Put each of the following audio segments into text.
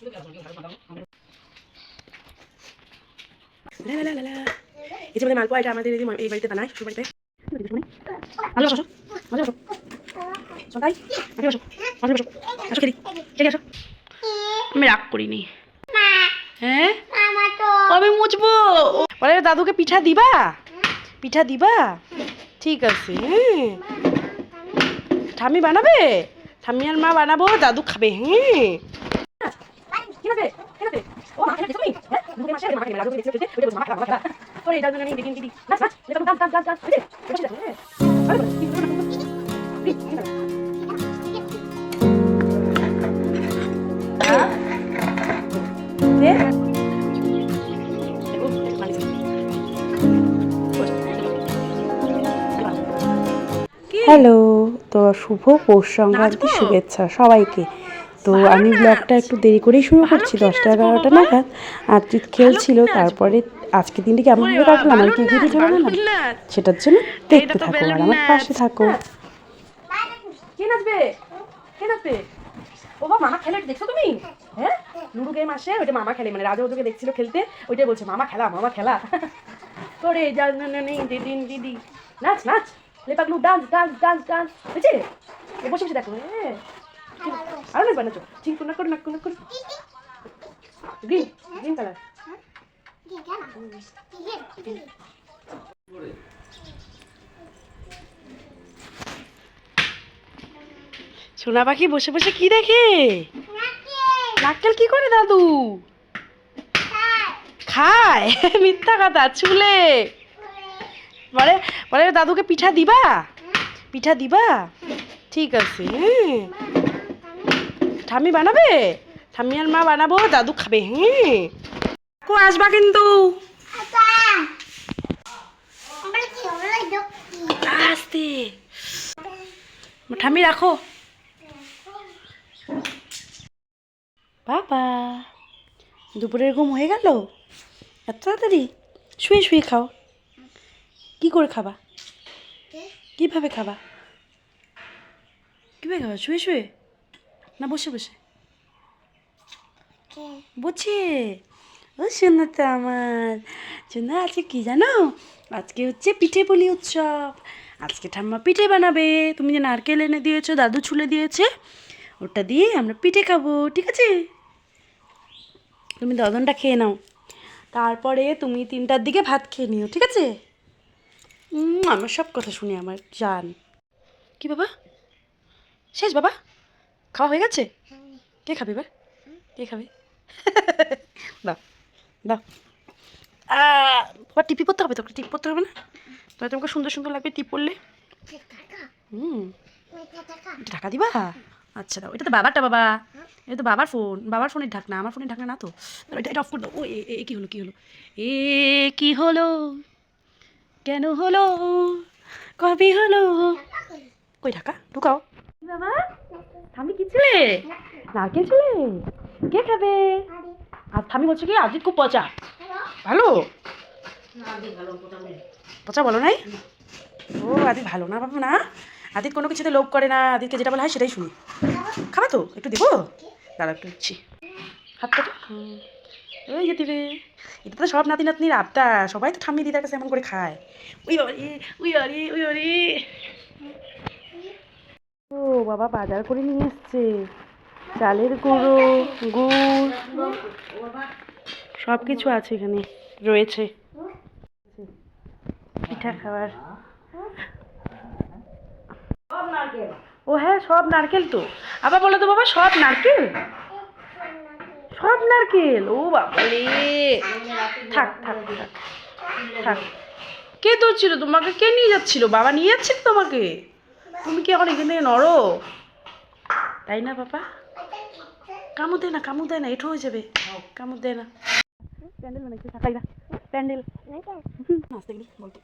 এই যে আমাদের মালপোয়া এটা আমাদের এই বাড়িতে বাড়িতে আমি রাগ করিনি হ্যাঁ কবে মুছবো বলে দাদুকে পিঠা দিবা পিঠা দিবা ঠিক আছে হ্যাঁ ঠাম্মি বানাবে ঠাম্মি আর মা বানাবো দাদু খাবে হ্যাঁ ও মা হ্যাঁ মাসে দিদি নাচ নাচ এটা এই বসে দেখো হ্যাঁ আরে বলে কি হ্যাঁ? হ্যালো তো শুভ পৌষ সংক্রান্তি শুভেচ্ছা সবাইকে। তো আমি ব্লগটা একটু দেরি করেই শুরু করছি দশটা এগারোটা নাগাদ। আর খেলছিল তারপরে আজকে দিনটি কেমনভাবে কাটলাম আর কি কি পিঠে বানালাম সেটার জন্য দেখতে থাকো আর আমার পাশে থাকো। কে নাচবে? কে নাচবে? ও বাবা মামা খেলে দেখছ তুমি? হ্যাঁ? লুডো গেম আসে ওইটা মামা খেলে মানে রাজা ওদেরকে দেখছিল খেলতে ওইটাই বলছে মামা খেলা মামা খেলা। করে না না নেই দিদি। দিদি নাচ নাচ। লেপাগলু ডান্স ডান্স ডান্স ডান্স। বুঝছে এ বসে বসে দেখো হ্যাঁ। আরও না বানাচ্ছো চিঙ্কু না করো না করো না করো। গ্রিন গ্রিন কালার সোনা পাখি বসে বসে কি দেখে? নারকেল কি করে, দাদু? খায়, মিথ্যা কথা, চুলে। বলে বলে, দাদুকে পিঠা দিবা? পিঠা দিবা? ঠিক আছে হ্যাঁ। ঠাম্মি বানাবে? ঠাম্মি আর মা বানাবো দাদু খাবে হ্যাঁ কো আসবা কিন্তু। আসতে। ঠাম্মি রাখো। বাবা দুপুরের ঘুম হয়ে গেল? এত তাড়াতাড়ি? শুয়ে শুয়ে খাও। কি করে খাবা? কীভাবে খাবা? কীভাবে খাবা? শুয়ে শুয়ে। না বসে বসে। বসে। ও শোনা তো আমার। শোনা আজকে কি জানো? আজকে হচ্ছে পিঠে পুলি উৎসব। আজকে ঠাম্মা পিঠে বানাবে। তুমি যে নারকেল এনে দিয়েছ দাদু ছুলে দিয়েছে ওটা দিয়ে আমরা পিঠে খাব ঠিক আছে? তুমি দদনটা খেয়ে নাও। তারপরে তুমি তিনটার দিকে ভাত খেয়ে নিও ঠিক আছে? আমার সব কথা শুনে আমার জান। কি বাবা? শেষ বাবা? খাওয়া হয়ে গেছে? কে খাবে এবার? কে খাবে? দাও দাও। তোমার টিপি পড়তে হবে তোকে টিপ পড়তে হবে না? তাহলে তোমাকে সুন্দর সুন্দর লাগবে টিপ পড়লে হুম। ঢাকা দিবা? আচ্ছা দাও। এটা তো বাবারটা বাবা। এটা তো বাবার ফোন। বাবার ফোনের ঢাকনা। আমার ফোনের ঢাকনা না তো? এটা এটা অফ করে দাও। ও এ কি হলো কি হলো? এ কি হলো? কেন হলো? কবে হলো? কই ঢাকা? ঢুকাও। বাবা? থামি কি ছিলে? নারকেল ছিলে? কে খাবে? আর থামি বলছে কি আদিত খুব পচা। ভালো? পচা বলো নাই? ও আদিত ভালো না বাবা না? আদিত কোনো কিছুতে লোভ করে না। আদিতকে যেটা বলা হয় সেটাই শুনি। খাবা তো? একটু দেবো? দাঁড়া একটু দিচ্ছি। হাত কাটো হুম। ওই যে দিবে। এটা তো সব নাতি নাতনির আবদা সবাই তো ঠাম্মি দিদার কাছে এমন করে খায়। ওই রে ওই রে ওই রে ও, বাবা বাজার করে নিয়ে এসছে চালের গুঁড়ো, গুড় সব কিছু আছে এখানে, রয়েছে। পিঠা খাবার ও হ্যাঁ সব নারকেল তো। আবার বলো তো বাবা, সব নারকেল? সব নারকেল? ও বাবা রে থাক থাক থাক থাক। কে ধরছিল তোমাকে? কে নিয়ে যাচ্ছিল? বাবা নিয়ে যাচ্ছে তোমাকে? তুমি কি এখন এখান থেকে নড়ো? তাই না বাবা কামড় দেয় না কামড় দেয় না এঠো হয়ে যাবে। কামড় দেয় না। প্যান্ডেল বানাইছে থাকাই না প্যান্ডেল। নাচতে গেলি বলতো?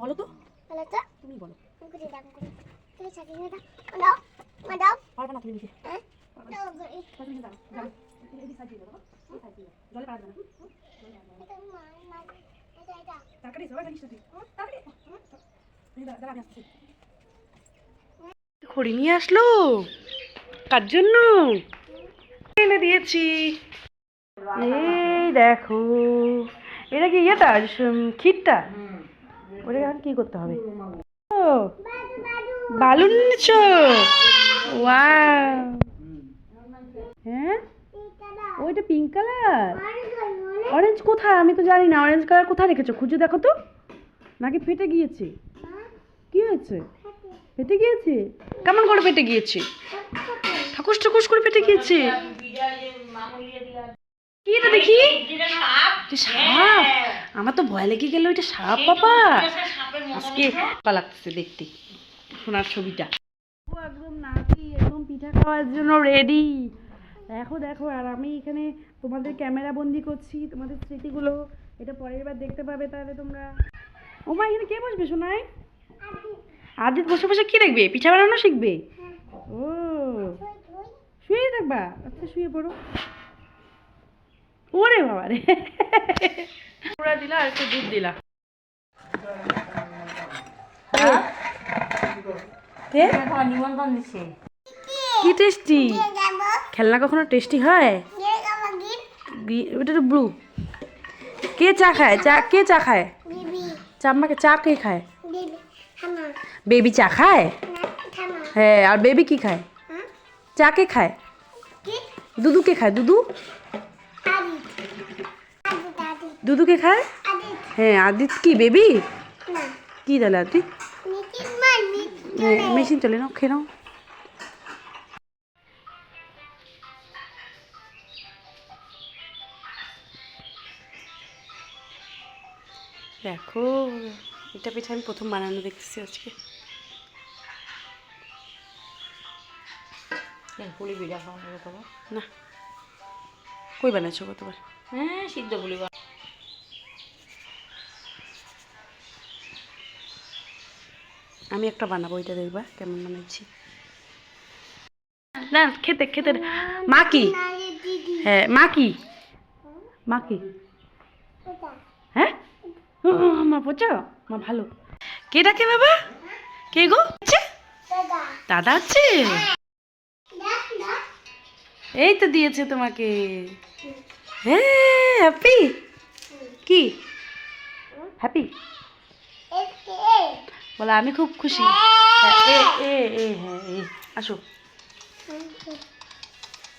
বলো তো। তুমি বলো। পারবে না তুমি নিজে পারবে না, দাঁড়াও। এদিকে side দিয়ে খড়ি নিয়ে আসলো? কার জন্য? দিয়েছি। এই দেখো, এটা কি ইয়েটা? ক্ষীরটা? ওটা এখন কি করতে হবে? ও, বালুন নিচ্ছ ওয়াও। হ্যাঁ? ওইটা পিঙ্ক কালার অরেঞ্জ কোথায়? আমি তো জানি না অরেঞ্জ কালার কোথায় রেখেছো? খুঁজে দেখো তো। নাকি ফেটে গিয়েছে? হয়েছে? ফেটে গিয়েছে? কেমন করে ফেটে গিয়েছে? ঠাকুস ঠাকুস করে ফেটে গিয়েছে? কি এটা দেখি? সাপ। আমার তো ভয় লেগে গেল ওইটা সাপ বাবা আজকে লাগতেছে দেখতে সোনার ছবিটা। ও একদম নাকি একদম পিঠা খাওয়ার জন্য রেডি দেখো দেখো আর আমি এখানে তোমাদের ক্যামেরা বন্দি করছি তোমাদের স্মৃতিগুলো। এটা পরের বার দেখতে পাবে তাহলে তোমরা। ও মা এখানে কে বসবে শোনায় আদিত বসে বসে কি দেখবে? পিঠা বানানো শিখবে? ও। শুয়ে থাকবা। আচ্ছা শুয়ে পড়ো। ওরে বাবা রে। পুরা দিলা আর একটু দুধ দিলা। কে? নিমন্ত্রণ দিচ্ছে কি টেস্টি খেলনা কখনো টেস্টি হয়? ওটা তো ব্লু কে চা খায়? চা কে চা খায়? চা আমাকে চা কে খায়? বেবি চা খায়? হ্যাঁ আর বেবি কি খায়? চা কে খায়? দুদু কে খায়? দুদু? দুদু কে খায়? হ্যাঁ আদিত কি বেবি কি তাহলে আদিত? মেশিন চলে নাও, খেয়ে নাও। দেখো। এটা পিঠা আমি প্রথম বানানো দেখতেছি আজকে। পুলি পিঠা খাওয়ানো তোমার না। কই বানাইছো কতবার হ্যাঁ সিদ্ধ পুলি আমি একটা বানাবো এটা দেখবা কেমন বানাইছি। না খেতে খেতে মা কি? হ্যাঁ মা কি? মা কি? মা পচো? মা ভালো। কে ডাকে বাবা? কে গো? দাদা। আছে? এই তো দিয়েছে তোমাকে। হ্যাঁ হ্যাপি? কি? হ্যাপি? বলে আমি খুব খুশি। এ এ এ হ্যাঁ এ আসো।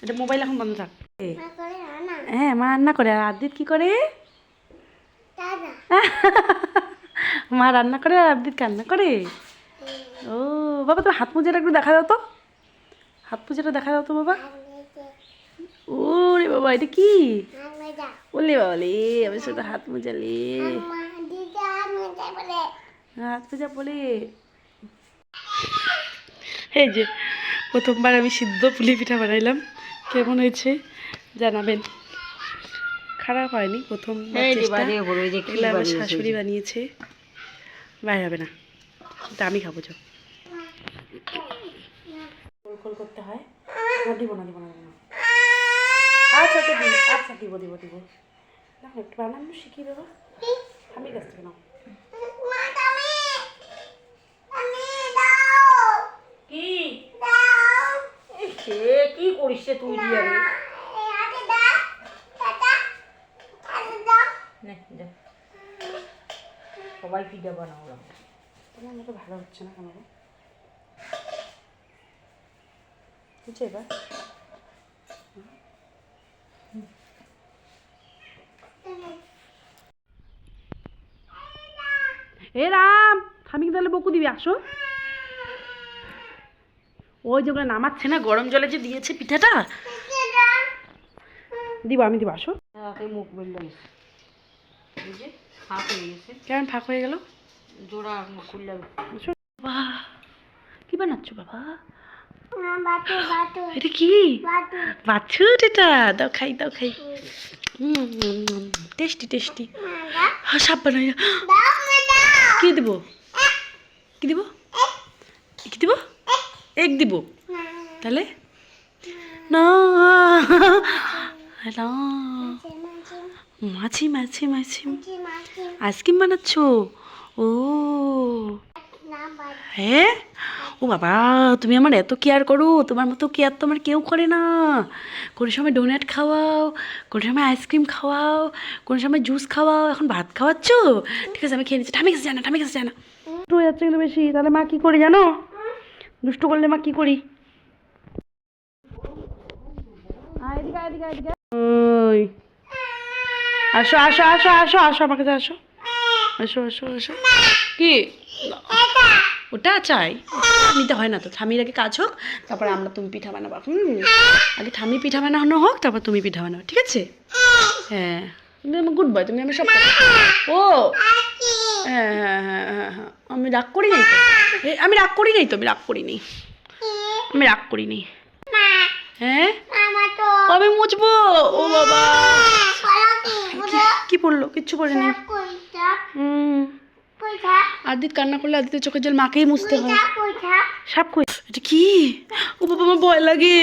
এটা মোবাইল এখন বন্ধ থাক। হ্যাঁ মা রান্না করে। আর আদিত কি করে? মা রান্না করে আর আদিত কান্না করে? ও বাবা তো হাত মোজাটা একটু দেখা দাও তো। হাত মোজাটা দেখা দাও তো বাবা। ও রে বাবা এটা কি? ওলে বাবা লে আমি শুধু হাত মোজালে হাত মোজা বলে। এই যে প্রথমবার আমি সিদ্ধ পুলি পিঠা বানাইলাম। কেমন হয়েছে? জানাবেন। খারাপ হয়নি প্রথম এই যে চেষ্টা। বাড়িয়ে বলো, এই যে কি এগুলো আমার শাশুড়ি বানিয়েছে। বাইরে হবে না। এটা আমি খাব চো গোল করতে হয়। না দিব না দিব না দিব না। আচ্ছা আচ্ছা দিব আচ্ছা দিব দিব দিব। না একটু বানানো শিখিয়ে দেবো। আমি কাছ থেকে নাও। কি? কি করিস রে তুই দিয়ে রে নে, দে। সবাই পিঠা ওরা। তোমার মতো ভালো হচ্ছে না কেন? হচ্ছে এবার? এ রাম আমি তাহলে বকু দিবি আসো। ওই যেগুলো নামাচ্ছে না গরম জলে যে দিয়েছে পিঠাটা? দিব আমি দিব আসো। মুখ বেরিয়ে গেছে এই হয়ে গেছে। কেমন ফাঁক হয়ে গেল? জোড়া? বাহ কি বানাচ্ছ বাবা? এটা কি? বাছুর এটা? দাও খাই দাও খাই। Tasty tasty. হ্যাঁ সাপ বানাই। কি দিব? কি দিব? কি দিব? এক দিব। তাহলে? না। না। মাছি মাছি মাছি। আইসক্রিম বানাচ্ছ? ও। হ্যাঁ ও বাবা তুমি আমার এত কেয়ার করো। তোমার মতো কেয়ার তো আমার কেউ করে না। কোনো সময় ডোনাট খাওয়াও কোনো সময় আইসক্রিম খাওয়াও কোনো সময় জুস খাওয়াও। এখন ভাত খাওয়াচ্ছ? ঠিক আছে আমি খেয়ে নিচ্ছি। ঠামি কাছে জানা ঠামি কাছে জানা। হয়ে যাচ্ছে কিন্তু বেশি তাহলে মা কী করি জানো? দুষ্টু করলে মা কী করি? আয় এদিকে, আয় এদিকে, আয় এদিকে। আসো আসো আসো আসো আসো আমার কাছে আসো। আসো আসো আসো। কি? ওটা চাই। নিতে হয় না তো ঠামির আগে কাজ হোক তারপরে আমরা তুমি পিঠা বানাবো। হুম। আগে ঠামি পিঠা বানানো হোক তারপর তুমি পিঠা বানাবো ঠিক আছে? হ্যাঁ। তুমি আমার গুড বয় তুমি আমার সব ও। হ্যাঁ হ্যাঁ হ্যাঁ হ্যাঁ হ্যাঁ। আমি রাগ করি নাই তো? আমি রাগ করি নাই তো আমি রাগ করি নি আমি রাগ করি নি হ্যাঁ? আমি মুছবো। ও বাবা। পড়ল কিচ্ছু পড়েনি। হুম। আদিত কান্না করলে আদিতের চোখের জল মাকেই মুছতে হয়। সাপ কই? এটা কি? ও বাবা আমার ভয় লাগে।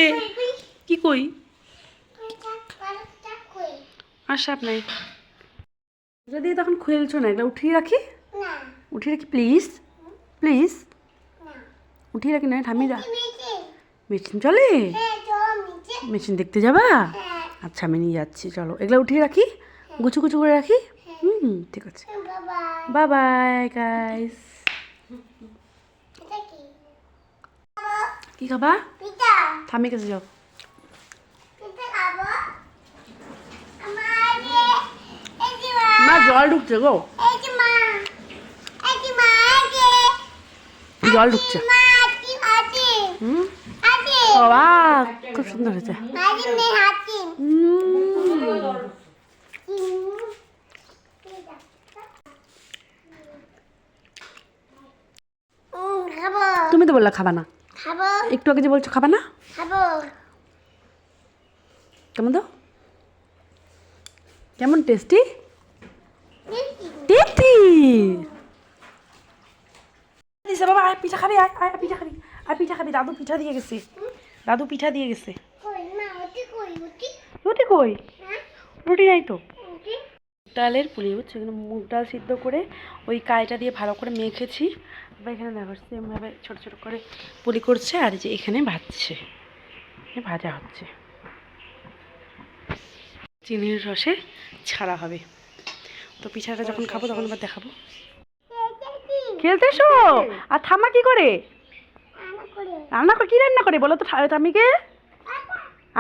কি কই? আর সাপ নাই। যদি তখন খেলছো না এটা উঠিয়ে রাখি? উঠিয়ে রাখি প্লিজ প্লিজ উঠিয়ে রাখি না থামি ঠামিরা মেশিন চলে? মেশিন দেখতে যাবা? আচ্ছা আমি নিয়ে যাচ্ছি চলো। এগুলো উঠিয়ে রাখি? গুছু গুছু করে রাখি? হুম ঠিক আছে। বাই বাই গাইস কি খাবা? ঠামি কাছে যাও। মা। জল ঢুকছে গো। জল ঢুকছে? হুম? খুব সুন্দর হয়েছে উম, খাব তুমি তো বললা খাবা না। খাব। একটু আগে যে বলছো খাবা না? খাব। কেমন তো কেমন টেস্টি টেস্টি দিছে বাবা আয় পিঠা খাবি আয় আয় পিঠা খাবি আয় পিঠা খাবি। দাদু পিঠা দিয়ে গেছে। দাদু পিঠা দিয়ে গেছে। কই? মা ওটি কই? ওটি? রুটি কই? হ্যাঁ? রুটি নাই তো। ডালের পুলি বুঝছ? এখানে মুগ ডাল সিদ্ধ করে ওই কাইটা দিয়ে ভালো করে মেখেছি। আবার এখানে দেখো সেমভাবে ছোটো ছোটো করে পুলি করছে আর যে এখানে ভাজছে। ভাজা হচ্ছে। চিনির রসে ছাড়া হবে। তো পিঠাটা যখন খাব তখন আবার দেখাবো। খেলতে এসো আর থামা কি করে? রান্না করে কি রান্না করে বলো তো ঠামিকে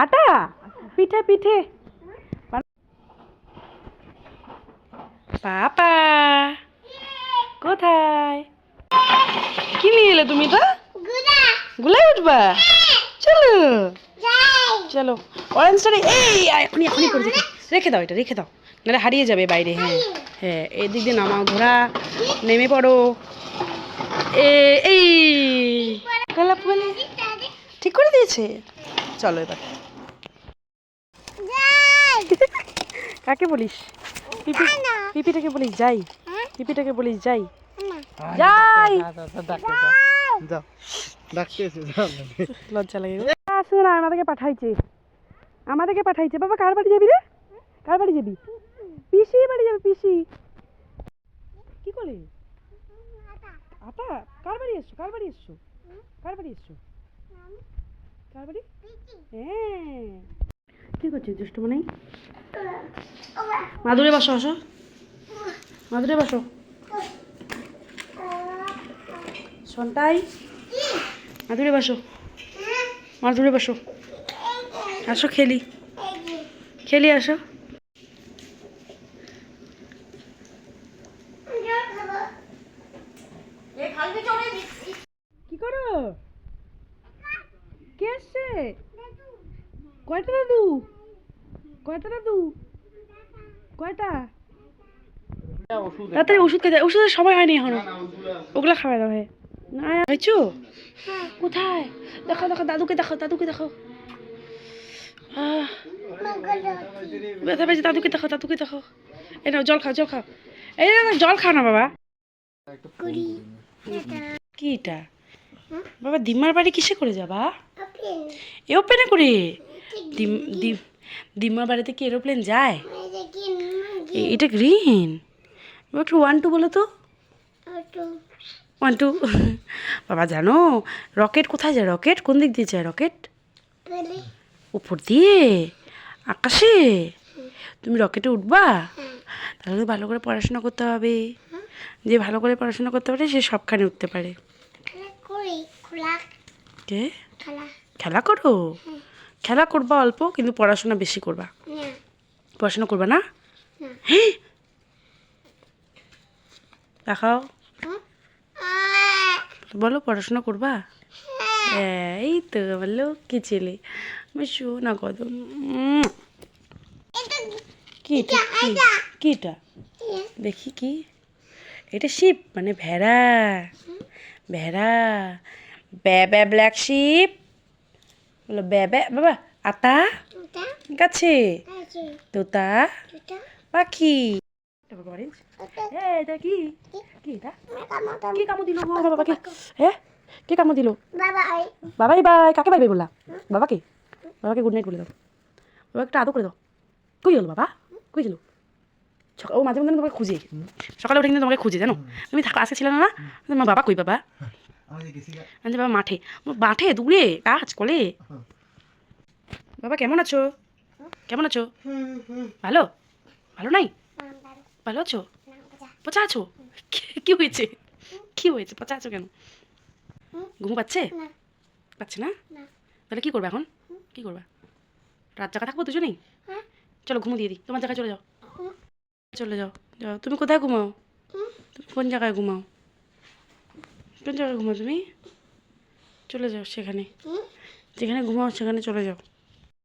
আটা? পিঠে পিঠে। পাপা কোথায়? কি নিয়ে এলে তুমি তো গুদা গুলাই উঠবা? চলো। চলো। অরেঞ্জটা এই এখনই এখনই করে রেখে রেখে দাও এটা রেখে দাও। নাহলে হারিয়ে যাবে বাইরে হ্যাঁ। হ্যাঁ এদিক দিয়ে নামাও ঘোরা নেমে পড়ো। এ এই। গোলাপ বলে ঠিক করে দিয়েছে। চলো এবার। কাকে বলিস? পিপি পিপিটাকে বলিস যাই। পিপিটাকে বলিস যাই। যাই। যাও ডাকতেছি লজ্জা লাগে আসে আমাদেরকে পাঠাইছে। আমাদেরকে পাঠাইছে। বাবা কার বাড়ি যাবি রে? কার বাড়ি যাবি? পিসি বাড়ি যাবে পিসি। কি করে আটা কার বাড়ি এসছো? কার বাড়ি এসছো? কার বাড়ি এসছো? কার বাড়ি? হ্যাঁ। কি করছিস দুষ্ট মানে মাদুরে বসো। আসো মাদুরে বসো। সন্টাই মাদুরে বাসো। মাদুরে বাসো। আসো খেলি। খেলি আসো। কি করো? কে আসছে কয়টা দাদু? কয়টা দাদু? কয়টা? তাড়াতাড়ি ওষুধ খেতে ওষুধের সময় হয়নি এখনও। ওগুলো খাওয়া দাওয়া হয় হয়েছো কোথায়? দেখো দেখো দাদুকে দেখো দাদুকে দেখো ব্যথা পেয়েছে দাদুকে দেখো দাদুকে দেখো এই নাও জল খাও জল খাও। এই না, জল খাও না বাবা। কি এটা? বাবা দিম্মার বাড়ি কিসে করে যাবা? এরোপ্লেনে। করে? দিম দিম দিম্মার বাড়িতে কি এরোপ্লেন যায়? এটা গ্রিন একটু ওয়ান টু বলো তো। ওয়ান টু বাবা জানো রকেট কোথায় যায়? রকেট? কোন দিক দিয়ে যায় রকেট? উপর। দিয়ে? আকাশে? তুমি রকেটে উঠবা? তাহলে তো ভালো করে পড়াশোনা করতে হবে। যে ভালো করে পড়াশোনা করতে পারে সে সবখানে উঠতে পারে। খেলা কে? খেলা। করো? খেলা করবা অল্প কিন্তু পড়াশোনা বেশি করবা। পড়াশোনা করবা না। হ্যাঁ। দেখাও। বলো পড়াশোনা করবা? হ্যাঁ, এই তো বলল কি ছেলে? আমি শো না কত? উম। এটা কি এটা কি কি এটা কি? দেখি কি? এটা শিপ মানে ভেড়া। ভেড়া। ব্যা ব্যা ব্ল্যাক শিপ। বলো ব্যা ব্যা বাবা আতা? গাছে? তোতা? এটা এটা এ, এটা কি? কি? এটা? মেকা মতো কি কামো দিল? গো বাবাকে। হ্যাঁ কে কামো দিল? বাবা আই বাবাই বাই। কাকে বাই বাই বললা? বাবাকে? বাবাকে গুড নাইট বলে দাও। বাবা একটা আদর করে দাও। কই গেল বাবা? কই গেল সকাল ও মাঝে মধ্যে তোমাকে খুঁজে। সকালে উঠে কিন্তু তোমাকে খুঁজে জানো? তুমি থাকো আজকে ছিল না না? বাবা কই বাবা? আমি বাবা মাঠে। মাঠে দূরে গাছ কলে। বাবা কেমন আছো? কেমন আছো? ভালো? ভালো নাই? ভালো আছো পচা আছো কি- হয়েছে? কি হয়েছে? পচা আছো কেন? ঘুম পাচ্ছে? পাচ্ছে না? না। তাহলে কি করবে এখন? কি করবা? রাত জায়গা থাকব দুজনেই? হ্যাঁ। চলো ঘুমো দিয়ে দিই তোমার জায়গায় চলে যাও। চলে যাও যাও। তুমি কোথায় ঘুমাও? তুমি কোন জায়গায় ঘুমাও? কোন জায়গায় ঘুমাও তুমি? চলে যাও সেখানে। যেখানে ঘুমাও সেখানে চলে যাও।